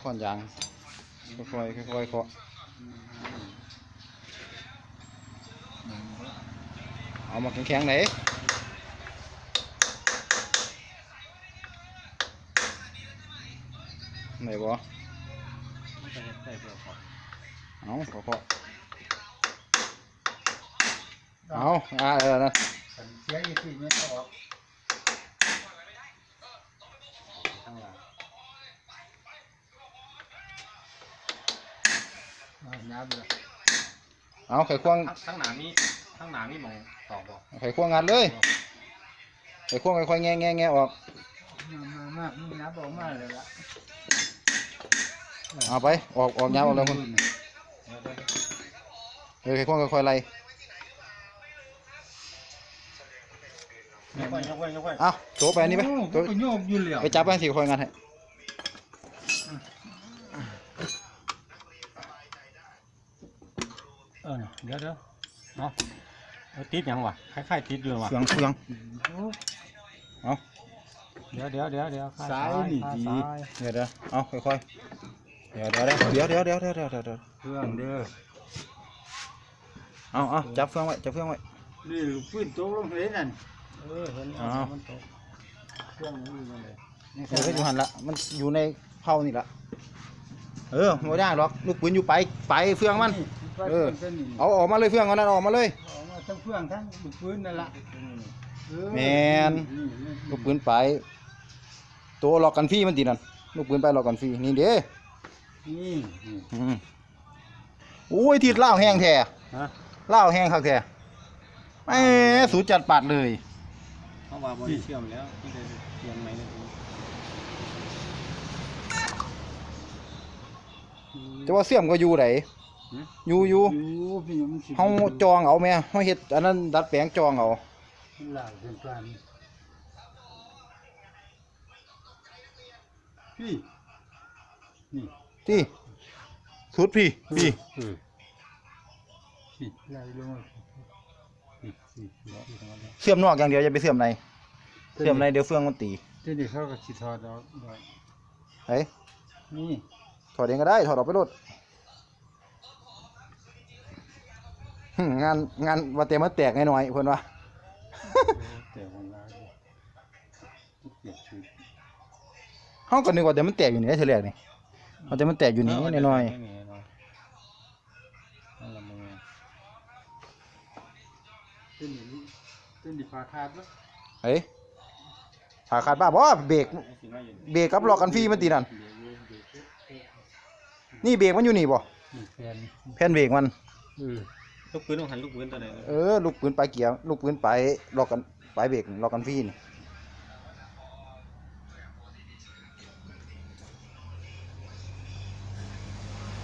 ค้อนยางค่อยๆค่อยๆเคาะเอามาแข็งๆไหนไหนบ่เอาเคาะๆเอาอ่าเออนะเสียอีกทีเม็ดก็ออก เอาน้ำเลยเอาไขควงข้างข้างหน้ามีข้างหน้ามีหมองตอกบ่ไขควงงัดเลยไขควงค่อยๆแงะแงะแงะออกมามามามีน้ำออกมาเลยละเอาไปออกออกยาวออกเลยคุณเดี๋ยวเดี๋ยวเออไขควงค่อยๆไล่ยกไว้ยกไว้ยกไว้เอาโจไปอันนี้ไปโอ้โจก็โยกอยู่เหลียวไปจับไปสิค่อยงัดให้ เออเดี๋ยวเดี๋ยวเนาะเอาติดหยังวะคล้ายๆติดอยู่วะเฟืองเฟืองเอาเดี๋ยวเดี๋ยวเดี๋ยวเดี๋ยวข้งสายนี่ข้างดีซ้ายเดี๋ยวเดี๋ยวเอาค่อยๆเดี๋ยวเดี๋ยวเดี๋ยวเดี๋ยวเดี๋ยวเดี๋ยวเดี๋ยวเดี๋ยวเดี๋ยวเครื่องเด้อเอาเอาจับเฟืองไว้จับเฟืองไว้ นี่ลูกปืนตกลงเห็นนั่นเออเห็นอ้าว มันตกเครื่องมันอยู่นั่นเลยเออก็อยู่หันละมันอยู่ในเผานี่ละเออไม่ได้หรอกลูกปืนอยู่ไปไปเฟืองมัน เออส้นนี่เอาออกมาเลยเฟืองเอานั่นออกมาเลยออกมาทั้งเครื่องทั้งลูกปืนนั่นละเออแม่น ลูกปืนไป ตัวหลอกกันฟรีมันตีนั่นลูกปืนไปหลอกกันฟรีนี่เด้นี่นี่อืมโอ้ยทิดเหล้าแห้งแท้ฮะเหล้าแห้งคักแท้แหมสูดจัดปัดเลย เพราะว่าบริเชื่อมแล้วที่จะเตรียมไหมเนี่ยแต่ว่าเสื่อมก็อยู่ไหน อยู่อยู่อยู่พี่มันสิเฮาจองเอาแม่เฮาเฮ็ดอันนั้นดัดแปลงจองเอาหลายเป็นการพี่นี่ที่สุดพี่พี่เออพี่ไล่ลงมาพี่พี่พี่พี่ทำอะไรเสื่อมนอกอย่างเดียวอย่าไปเสื่อมในเสื่อมในเดี๋ยวเฟืองมันตีทีนี้เขาก็สิถอดออกได้เฮ้ยนี่ถอดเองก็ได้ถอดออกไปรถหึ งานงานว่าแต่มันแตกน้อยๆเพิ่นว่า แต่วันละเปลี่ยนชุดเฮาก็นึกว่าแต่มันแตกอยู่นี่เฉลี่ยนี่ว่าแต่มันแตกอยู่นี่น้อยไม่มีน้อยนั่นละมึงตัวนี้ตัวนี้พาขาดแล้วๆเฮ้ยขาขาดบ้าบ่เบรกไอ้สิมาอยู่เบรกกับล็อกกันฟรีมันตีนั่นเดี๋ยวเดี๋ยวเดี๋ยวนี่เบรกมันอยู่นี่บ่นี่แฟนแผ่นเบรกมันเออ ลูกปืนต้องหันลูกปืนตัวไหน เออ ลูกปืนปลายเกียร์ ลูกปืนปลายล็อกกันปลายเบรกล็อกกันฟรีนี่